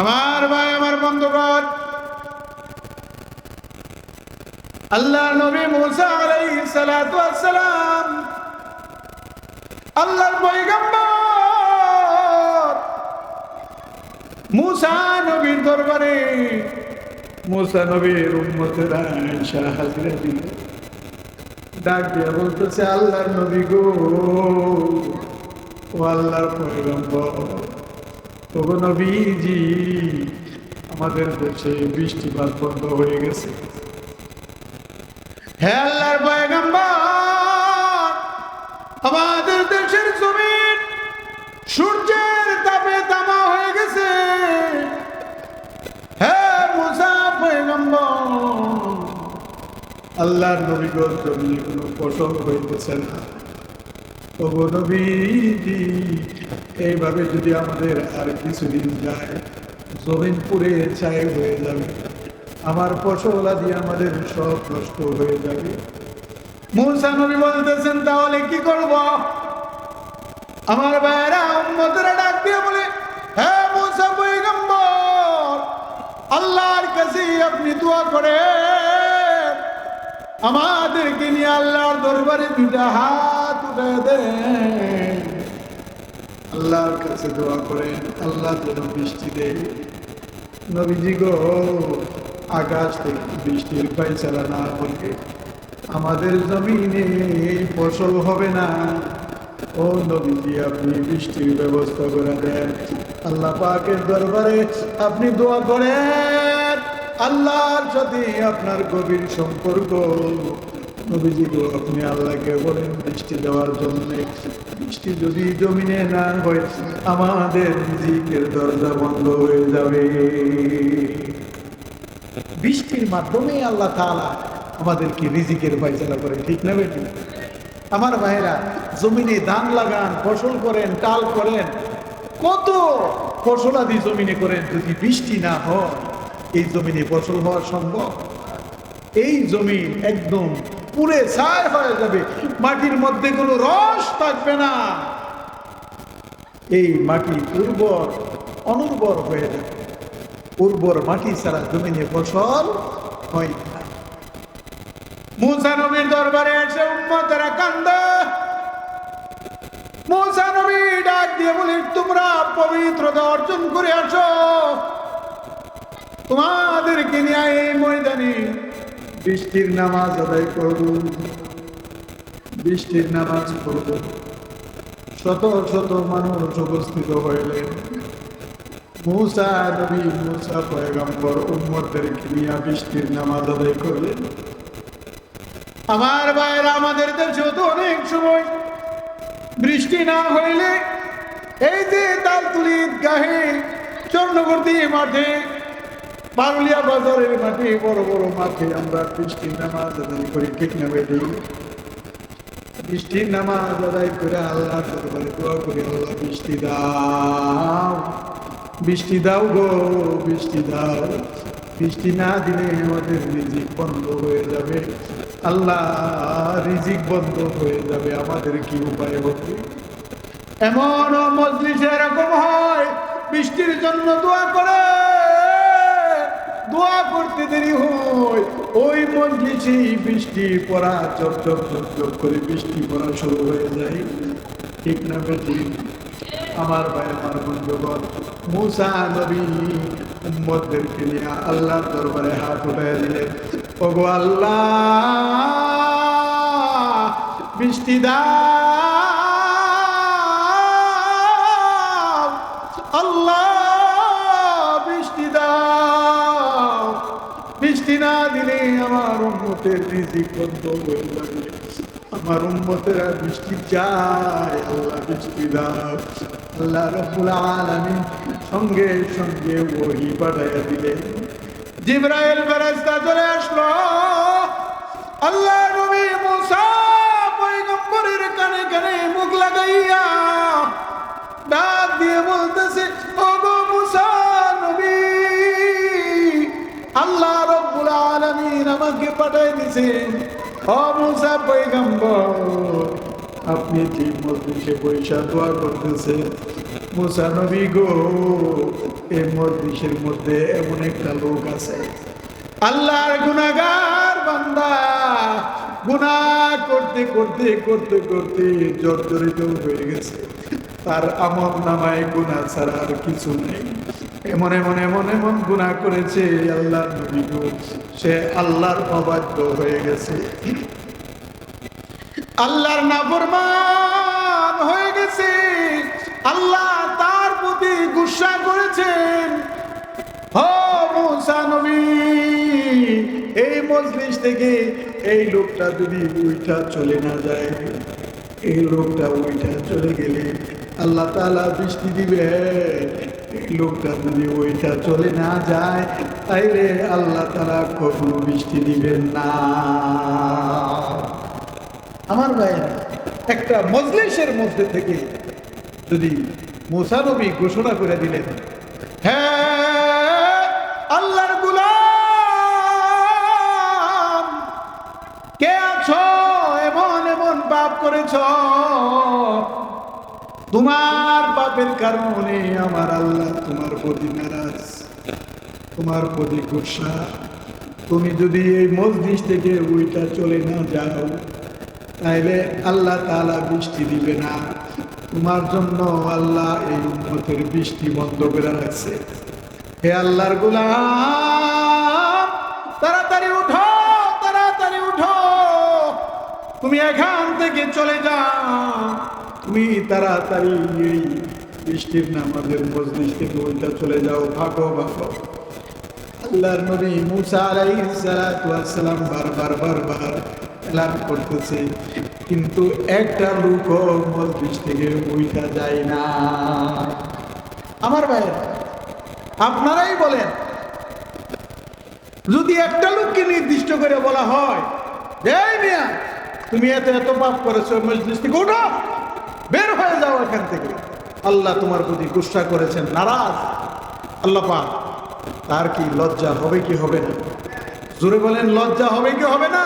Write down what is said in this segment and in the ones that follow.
আমার ভাই, আমার বন্ধুগণ আল্লাহ নবী মুসা আলাইহিস সালাতু সালাম, আল্লাহর পয়গম্বর মুসা নবীর দরবারে, মুসা নবীর উম্মতেরা আয়েশা হাজরা দিল ডাক দিয়ে বলতেছে, আল্লাহর নবী গো, ও আল্লাহর পয়গম্বর ওগো নবীজি, আমাদের দেশে বৃষ্টিপাত বন্ধ হয়ে গেছে। হে আল্লাহর পয়গম্বর, আমাদের দেশের জমিন সূর্যের তাপে তামা হয়ে গেছে। হে মুসা আল্লাহর নবী গো জমিনে কোনো ফসল হইতেছে না। নবীজি, এইভাবে যদি আমাদের আর কিছুদিন যায়, জমিন পুড়ে ছাই হয়ে যাবে। আমার ফসল আদি আমাদের সব নষ্ট হয়ে যাবে। মুসা বলতেছেন, তাহলে কি করব? আমার উম্মতেরা ডাক দিয়ে বলে হ্যাঁ আল্লাহর কাছে আপনি দোয়া করে আমাদেরকে নিয়ে আল্লাহর দরবারে দুটা হাত উঠে দেন। আল্লাহর কাছে দোয়া করেন, আল্লাহ যেন বৃষ্টি দেয়। নবীজি গো, আকাশ থেকে বৃষ্টির পাইচারা না করলে আমাদের জমিনে ফসল হবে না। ও নবীজি, আপনি বৃষ্টির ব্যবস্থা করে দেন। আল্লাহ পাকের দরবারে আপনি দোয়া করেন। আল্লাহর সাথে আপনার গভীর সম্পর্ক নবীজি গো আপনি আল্লাহকে বলেন বৃষ্টি দেওয়ার জন্য। বৃষ্টি যদি জমিনে না হয়, আমাদের রিজিকের দরজা বন্ধ হয়ে যাবে। বৃষ্টির মাধ্যমে আল্লাহ তাআলা আমাদেরকে রিজিকের পাইচালা করে, ঠিক না বেটি? আমার ভাইরা জমিনে ধান লাগান, ফসল করেন টাল করেন, কত ফসলাদি জমিনে করেন, যদি বৃষ্টি না হয়। এই জমিনে ফসল হওয়া সম্ভব? এই জমিন একদম পুরে ছায় হয়ে যাবে। মাটির মধ্যে কোনো রস থাকবে না। এই মাটি উর্বর, অনুর্বর হয়ে যাবে। উর্বর মাটি ছাড়া জমিনে ফসল হয় না। দরবারে এসে উম্মতেরা কান্দে মুসানবী ডাক দিয়ে বলি, তোমরা পবিত্রতা অর্জন করে আসো। তোমাদেরকে নিয়ে এই ময়দানে বৃষ্টির নামাজ আদায় করব। বৃষ্টির নামাজ পড়ব। শত শত মানুষ উপস্থিত হইলেন মুসা নবী, মুসা পয়গম্বর উম্মতদেরকে নিয়ে বৃষ্টির নামাজ আদায় করলেন আমার ভাইয়েরা আমাদের দেশে তো অনেক সময় বৃষ্টি না হইলে এই যে তালতুলি গাহে চন্দ্রবর্তী মাঠে পারুলিয়া বাজারের মাঠে, বড় বড় মাঠে আমরা বৃষ্টির নামাজ আদায় করি, ঠিক না বেটি বৃষ্টির নামাজ আদায় করে আল্লাহ দরবারে দোয়া করি, আল্লাহ বৃষ্টি দাও। বৃষ্টি দাও গো, বৃষ্টি দাও। বৃষ্টি না দিলে আমাদের রিজিক বন্ধ হয়ে যাবে। আল্লাহ রিজিক বন্ধ হয়ে যাবে, আমাদের কি উপায় হবে? এমন মজলিসে এরকম হয়, বৃষ্টির জন্য দোয়া করে। দোয়া করতে দেরি হয়। ওই মজলিসে বৃষ্টি পড়া, চপ চপ চপ চপ করে বৃষ্টি পড়া শুরু হয়ে যায়। ঠিক না বেটি? আমার ভাই, আমার বন্ধুগণ, মুসা নবী উম্মতদেরকে নিয়ে আল্লাহর দরবারে হাত উঠে দিলেন। ওগো আল্লাহ, বৃষ্টি দাও। আল্লাহ যাবে আমার উন্মতেরা বৃষ্টি চায়, আল্লাহ বৃষ্টি দাও। আল্লাহ রব্বুল আলামিন সঙ্গে সঙ্গে ওহি পাঠাইয়া দিলেন। জিব্রাইল ফেরেশতা চলে আসলো। আল্লাহ নবী মুসা পয়গম্বরের কানে কানে মুখ লাগাইয়া ডাক দিয়ে বলতেছে মুসা আমাকে পাঠাই দিয়েছেন। ও মুসা পয়গম্বর, আপনি ঠিক মজলিসে পয়সা দোয়া করতেছেন। মুসা নবী গো মধ্যে এমন একটা লোক আছে। আল্লাহর গুনাগার বান্দা। গুনাহ করতে করতে করতে করতে জর্জরিত হয়ে গেছে। তার আমল নামায় গুনাহ ছাড়া আর কিছু নেই। এমন এমন এমন এমন গুনাহ করেছে আল্লাহ সে আল্লাহর অবাধ্য হয়ে গেছে। আল্লাহর নাফরমান হয়ে গেছে। আল্লাহ তার প্রতি গুসা করেছেন। নবী, এই মজলিস থেকে এই লোকটা যদি উইটা চলে না যায়, এই লোকটা উইটা চলে গেলে আল্লাহ তাআলা বৃষ্টি দিবে লোকটা যদি ওইটা চলে না যায়, তাইলে আল্লাহ তাআলা কখনো বৃষ্টি দিবেন না। আমার ভাইয়েরা, একটা মজলিসের মধ্যে থেকে যদি মোসানবী ঘোষণা করে দিলেন হ্যাঁ আল্লাহর গুলাম, কে আছো? এমন এমন পাপ করেছ তোমার পাপের কারণে আমার আল্লাহ তোমার প্রতি নারাজ। তোমার প্রতি গুসা। তুমি যদি এই মসজিদ থেকে ওইটা চলে না যাও, তাইলে আল্লাহ তাআলা বৃষ্টি দিবে না। তোমার জন্য আল্লাহ এই উন্মতের বৃষ্টি বন্ধ করে রাখছে। হে আল্লাহর গোলাম, তাড়াতাড়ি উঠো তাড়াতাড়ি উঠো। তুমি এখান থেকে চলে যাও। তুমি তাড়াতাড়ি এই বৃষ্টির নামাজের মসজিদ থেকে ওইটা চলে যাও, ভাগো ভাগো। আল্লাহর নবী মুসা আলাইহিস সালাতু ওয়াস সালাম বারবার বারবার এলান করতেছে, কিন্তু একটা লোকও মসজিদ থেকে উইটা যায় না। আমার ভাই আপনারাই বলেন, যদি একটা লোককে নির্দিষ্ট করে বলা হয় তুমি এত এত পাপ করেছ মসজিদ থেকে উঠো। বের হয়ে যাও এখান থেকে। আল্লাহ তোমার প্রতি গুসা করেছেন, নারাজ। আল্লাহ পাক, তার কি লজ্জা হবে কি হবে না? জোরে বলেন, লজ্জা হবে কি হবে না?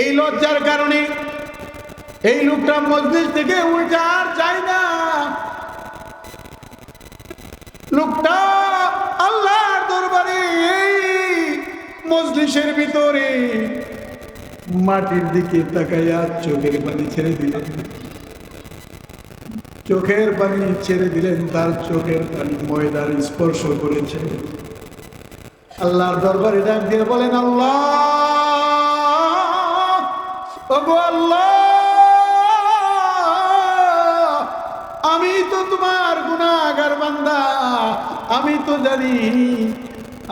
এই লজ্জার কারণে এই লোকটা মসজিদ থেকে উল্টা আর যায় না। লোকটা আল্লাহর দরবারে, এই মজলিসের ভিতরে মাটির দিকে তাকাইয়া চোখের পানি ছেড়ে দিলেন। চোখের পানি ছেড়ে দিলেন, তার চোখের পানি ময়দার স্পর্শ করেছে। আল্লাহর দরবারে ডাক দিয়ে বলেন, আল্লাহ আল্লাহ, আমি তো তোমার গুনাহগার বান্দা, আমি তো জানি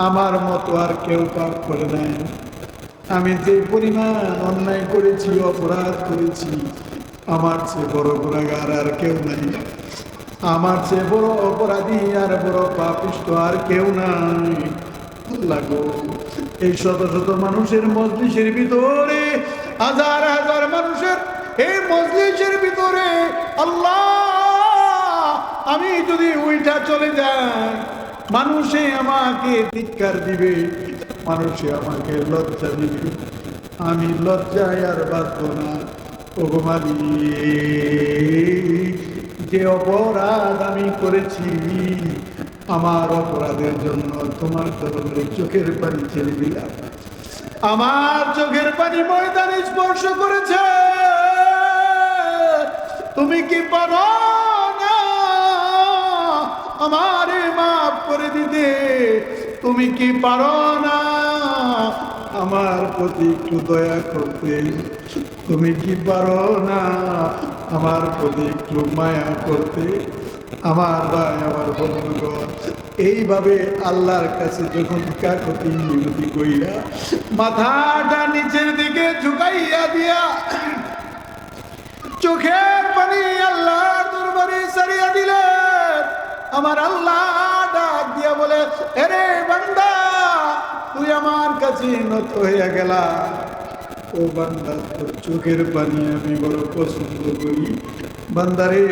আমার মতো আর কেউ পাপ করে নাই। আমি যে পরিমাণ অন্যায় করেছি, অপরাধ করেছি, আমার চেয়ে বড় গুণাগার আর কেউ নাই। আমার চেয়ে বড় অপরাধী আর বড় পাপিষ্ট আর কেউ নাই। এই শত শত মানুষের মজলিসের ভিতরে, হাজার হাজার মানুষের এই মজলিসের ভিতরে আল্লাহ, আমি যদি উইটা চলে যাই, মানুষে আমাকে ধিক্কার দিবে। মানুষে আমাকে লজ্জা দিবে। আমি লজ্জায় আর বাঁচব না। ওগমালি যে অপরাধ আমি করেছি, আমার অপরাধের জন্য তোমার দরবারে চোখের পানি ছেড়ে দিলাম। আমার চোখের পানি ময়দানে স্পর্শ করেছে। তুমি কি পারো না? আমারে মাফ করে দিতে। তুমি কি পারো না? আমার প্রতি একটু দয়া করতে। তুমি কি পারো না আমার প্রতি একটু মায়া করতে? আমার ভাই, আমার বন্ধুগণ, এইভাবে আল্লাহর কাছে যখন কাকতি মিনতি কইরা মাথাটা নিচের দিকে ঝুঁকাইয়া দিয়া চোখের পানি আল্লাহর দরবারে সারিয়া দিলেন। আমার আল্লাহ ডাক দিয়া বলে, এরে বান্দা, তুই আমার কাছে নত হইয়া গেলা। ও বান্দা, তোর চোখের পানি আমি বড় পছন্দ করি। বান্দারে,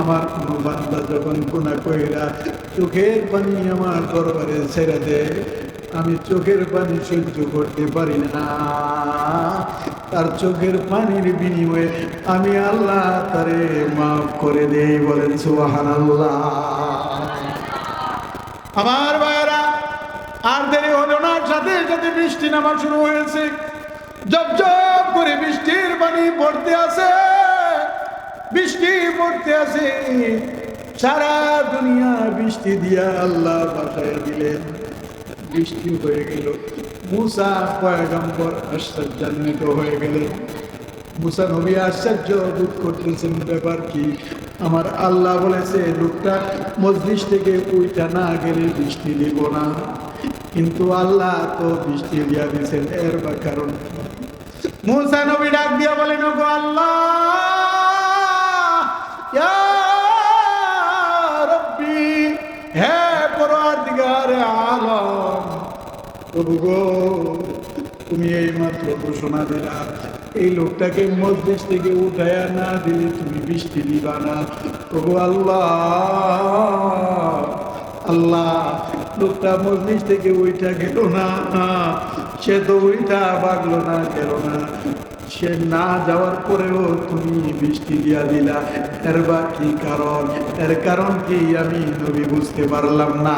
আমার কোনো বান্দা যখন কোনা কইরা চোখের পানি আমার দরবারে ছেড়ে দেয়, আমি চোখের পানি সহ্য করতে পারি না। তার চোখের পানির বিনিময়ে আমি আল্লাহ তারে মাফ করে দেই বলেন সুবাহান আল্লাহ আমার ভাইয়েরা, আর দেরি হলো না, সাথে সাথে বৃষ্টি নামা শুরু হয়েছে। জব জব করে বৃষ্টির পানি পড়তে আছে। বৃষ্টি পড়তে আছে। সারা দুনিয়া বৃষ্টি দিয়া আল্লাহ বাসায় দিলেন। বৃষ্টি হয়ে গেল। মুসা পয়গম্বর আশ্চর্যান্বিত হয়ে গেলেন। মুসা নবী আশ্চর্য বোধ করতেছেন ব্যাপার কি? আমার আল্লাহ বলেছে, লোকটা মসজিদ থেকে উইটা না গেলে বৃষ্টি দিব না। কিন্তু আল্লাহ তো বৃষ্টি দিয়া দিয়েছেন, এর বা কারণ মুসা নবী ডাক দিয়া বলেন আল্লাহ তুমি এই মাত্র ঘোষণা দিলা এই লোকটাকে মসজিদ থেকে উঠায়া না দিলে তুমি বৃষ্টি দিবা না। প্রভু আল্লাহ আল্লাহ, লোকটা মসজিদ থেকে ওইটা গেল না। সে তো ওইটা বাগলো না, গেল না। সে না যাওয়ার পরেও তুমি বৃষ্টি দিয়া দিলা। এর বা কি কারণ? এর কারণ কি আমি নবী বুঝতে পারলাম না।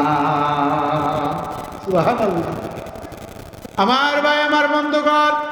আমার ভাই, আমার বন্ধুগণ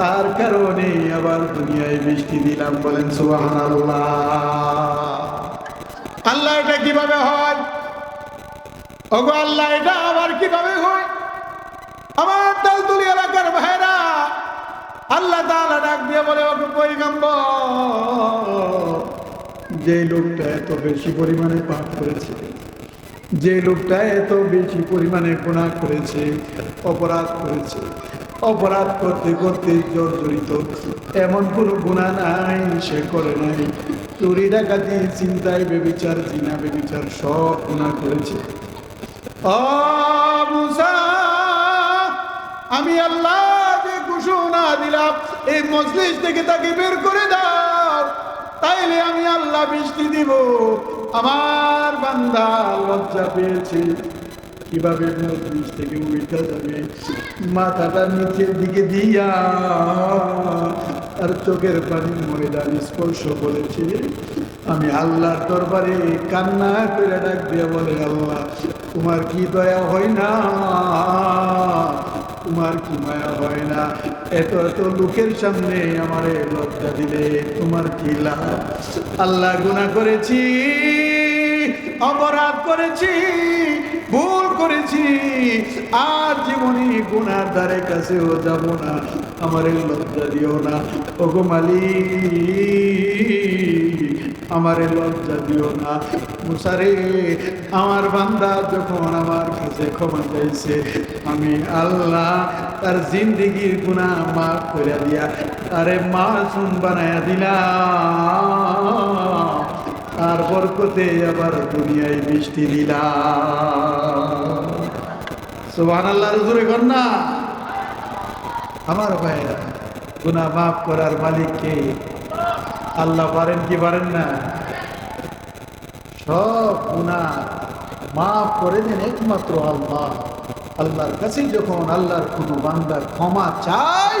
তার কারণে আবার দুনিয়ায় বৃষ্টি দিলাম বলেন সুবাহান আল্লাহ এটা কীভাবে হয়? ওগো আল্লাহ, এটা আবার কীভাবে হয়? আমার দালতুলি এলাকার ভাইরা আল্লাহ তাআলা ডাক দিয়ে বলে ওকে পয়গম্বর, যে লোকটা এত বেশি পরিমাণে পাপ করেছে, যে লোকটা এত বেশি পরিমাণে গুণা করেছে, অপরাধ করেছে অপরাধ করতে করতে জর্জরিত এমন কোনো গুণা নাই, সে করে নাই। চুরি ডাকাতি, চিন্তায় বেবিচার, জিনা বেবিচার, সব গুণা করেছে। আমি আল্লাহ ঘোষণা দিলাম, এই মজলিস থেকে তাকে বের করে দাও। তাইলে আমি আল্লাহ বৃষ্টি দিব। আমার বান্দা লজ্জা পেয়েছে। কীভাবে মজলিস থেকে উঠা যাবে? মাথাটা নিচের দিকে দিয়া, আর চোখের পানি ময়দান স্পর্শ করেছে। আমি আল্লাহর দরবারে কান্না করে ডাক দিয়ে বলে, আল্লাহ, তোমার কি দয়া হয় না? তোমার কি মায়া হয় না? এত এত লোকের সামনে আমারে লজ্জা দিলে তোমার কি লাভ আল্লাহ গুণা করেছি। অপরাধ করেছি, ভুল করেছি, আর জীবনে গুনার দ্বারে কাছেও যাব না, আমার লজ্জা দিও না। ওগো মালিক, আমারে লজ্জা দিও না। মুসারে, আমার বান্দা যখন আমার কাছে ক্ষমা চাইছে, আমি আল্লাহ তার জিন্দিগির গুণা মাফ করে দিয়া তারে মাসুম বানায়া দিলাম। বরকতে আবার দুনিয়ায় বৃষ্টি দিলাম সুবহান আল্লাহর আমার গুনাহ মাফ করার মালিককে আল্লাহ পারেন কি পারেন না? সব মাফ করে দেন একমাত্র আল্লাহ। আল্লাহর কাছে যখন আল্লাহর কোনো বান্দা ক্ষমা চায়